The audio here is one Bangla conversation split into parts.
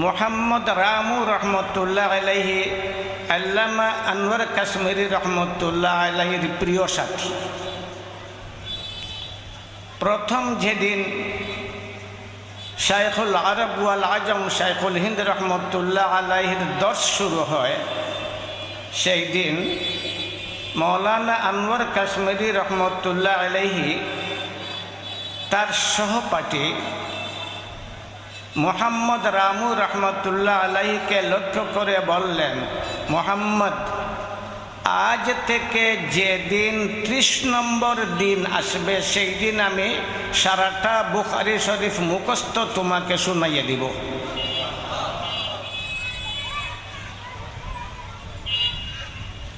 মোহাম্মদ রামু রহমতুল্লাহ আলাইহি, আল্লামা আনোয়ার কাশ্মীরি রহমতুল্লাহ আলাইহির প্রিয় সাথী। প্রথম যেদিন শাইখুল আরব ওয়াল আজম শাইখুল হিন্দ রহমতুল্লাহ আলাইহির দর্শ শুরু হয়, সেই দিন মৌলানা আনোয়ার কাশ্মীরি রহমতুল্লাহ আলাইহি তার সহপাঠী মোহাম্মদ রামু রহমতুল্লাহ আলাইকে লক্ষ্য করে বললেন, মোহাম্মদ, আজ থেকে যে দিন ত্রিশ নম্বর দিন আসবে, সেই দিন আমি সারাটা বুখারি শরীফ মুখস্থ তোমাকে শুনাইয়ে দিব।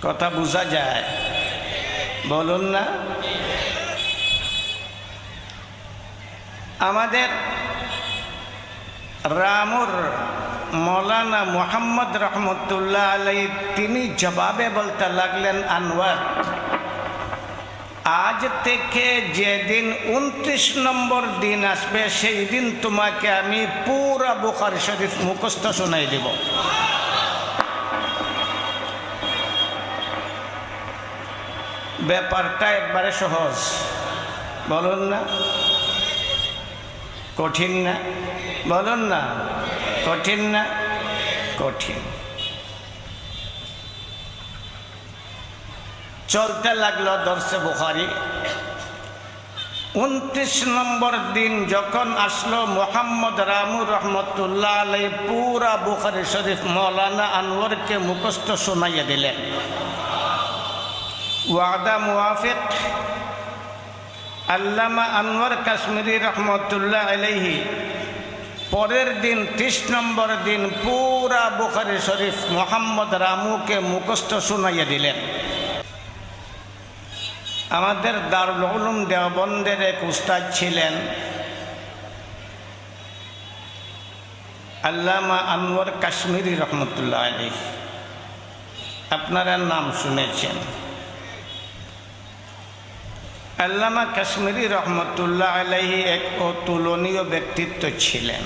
কথা বোঝা যায়? বলুন না। আমাদের রামুর মৌলানা মোহাম্মদ রহমতুল্লাহ আলাই, তিনি জবাবে বলতে লাগলেন আনোয়ার আজ থেকে যেদিন উনত্রিশ নম্বর দিন আসবে, সেই দিন তোমাকে আমি পুরা বুখার শরীফ মুখস্থ শোনাই দেব। ব্যাপারটা একবারে সহজ। বলুন না। কঠিন না, বলুন না, কঠিন না, কঠিন। চলতে লাগল দর্শে বুখারি। উনত্রিশ নম্বর দিন যখন আসলো মোহাম্মদ রামু রহমতুল্লাহ আলাই পুরা বুখারি শরীফ মৌলানা আনোয়ারকে মুখস্থ শোনাইয়া দিলেন। ওয়াদা মুআফিক আল্লামা আনোয়ার কাশ্মীরি রহমতুল্লাহ আলাইহি, পরের দিন, ত্রিশ নম্বর দিন পুরা বুখারি শরীফ মোহাম্মদ রামুকে মুখস্থ শুনাইয়া দিলেন। আমাদের দারুল উলুম দেওবন্দের এক উস্তাদ ছিলেন, আল্লামা আনোয়ার কাশ্মীরি রহমতুল্লাহ আলী আপনারা নাম শুনেছেন। আল্লামা কাশ্মীরি রহমতুল্লাহ আলাইহি এক অতুলনীয় ব্যক্তিত্ব ছিলেন।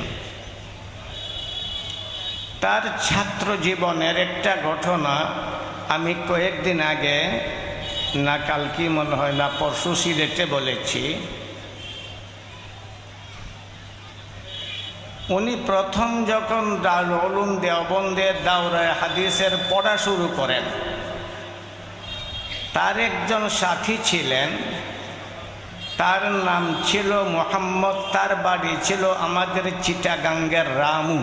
তার ছাত্র জীবনের একটা ঘটনা আমি কয়েকদিন আগে না কালকে মনে হয়, না পরশু সিলেটে বলেছি। উনি প্রথম যখন দারুল দেওবন্দের দাওরায় হাদিসের পড়া শুরু করেন, তার একজন সাথী ছিলেন। তার নাম ছিল মোহাম্মদ, তার বাড়ি ছিল আমাদের চিটাগাঙ্গের রামু।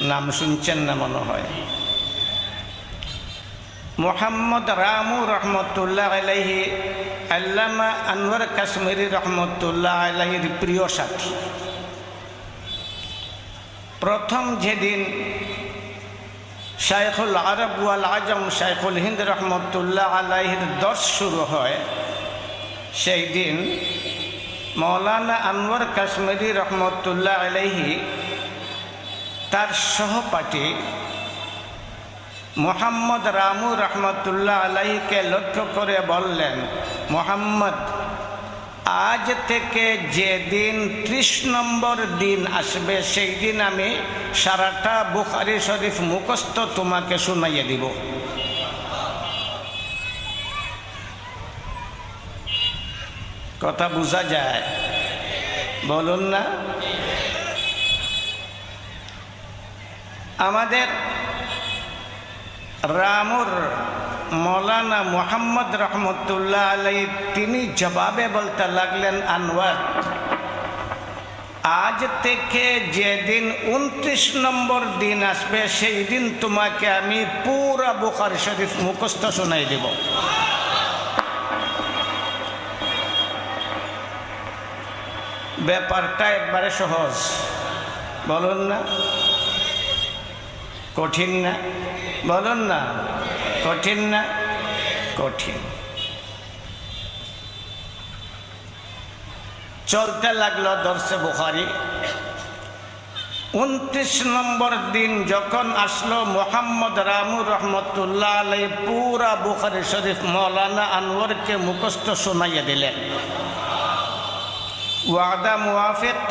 নাম শুনছেন না মনে হয়? মোহাম্মদ রামু রহমতুল্লাহ আলাইহি, আল্লামা আনোয়ার কাশ্মীরি রহমতুল্লাহ আলাইহির প্রিয় সাথী। প্রথম যেদিন শাইখুল আরব ওয়াল আজম শাইখুল হিন্দ রহমতুল্লাহ আলাইহির দর্শ শুরু হয় সেই দিন মৌলানা আনোয়ার কাশ্মীরি রহমতুল্লাহ আলাইহি তার সহপাঠী মোহাম্মদ রামু রহমতুল্লাহ আলাইকে লক্ষ্য করে বললেন, মোহাম্মদ আজ থেকে যে দিন ত্রিশ নম্বর দিন আসবে, সেই দিন আমি সারাটা বুখারি শরীফ মুখস্থ তোমাকে শুনাইয়ে দিব। কথা বোঝা যায়? বলুন না। আমাদের রামুর মৌলানা মোহাম্মদ রহমতুল্লাহ আলাই তিনি জবাবে বলতে লাগলেন আনোয়ার আজ থেকে যেদিন উনত্রিশ নম্বর দিন আসবে, সেই দিন তোমাকে আমি পুরা বুখার শরীফ মুখস্থ শোনাই দেব। ব্যাপারটা একবারে সহজ। বলুন না। কঠিন না। বলুন না। কঠিন না, কঠিন। চলতে লাগল দর্শে বুখারি। উনত্রিশ নম্বর দিন যখন আসলো মোহাম্মদ রামু রহমতুল্লাহ আলাই পুরা বুখারি শরীফ মৌলানা আনোয়ারকে মুখস্থ শোনাইয়া দিলেন। ওয়াদা মুআফিক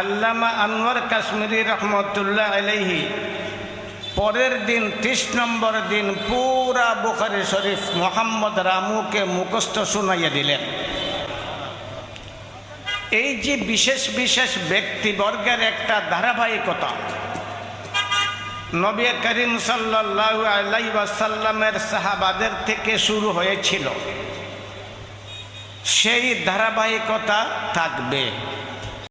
আল্লামা আনোয়ার কাশ্মীরি রহমতুল্লাহ আলাইহি পরের দিন ত্রিশ নম্বর দিন পুরা বুখারি শরীফ মোহাম্মদ রামুকে মুখস্থ শুনাইয়া দিলেন। এই যে বিশেষ বিশেষ ব্যক্তিবর্গের একটা ধারাবাহিকতা, নবী করিম ওয়াসাল্লামের সাহাবাদের থেকে শুরু হয়েছিল। সেই ধারাবাহিকতা থাকবে।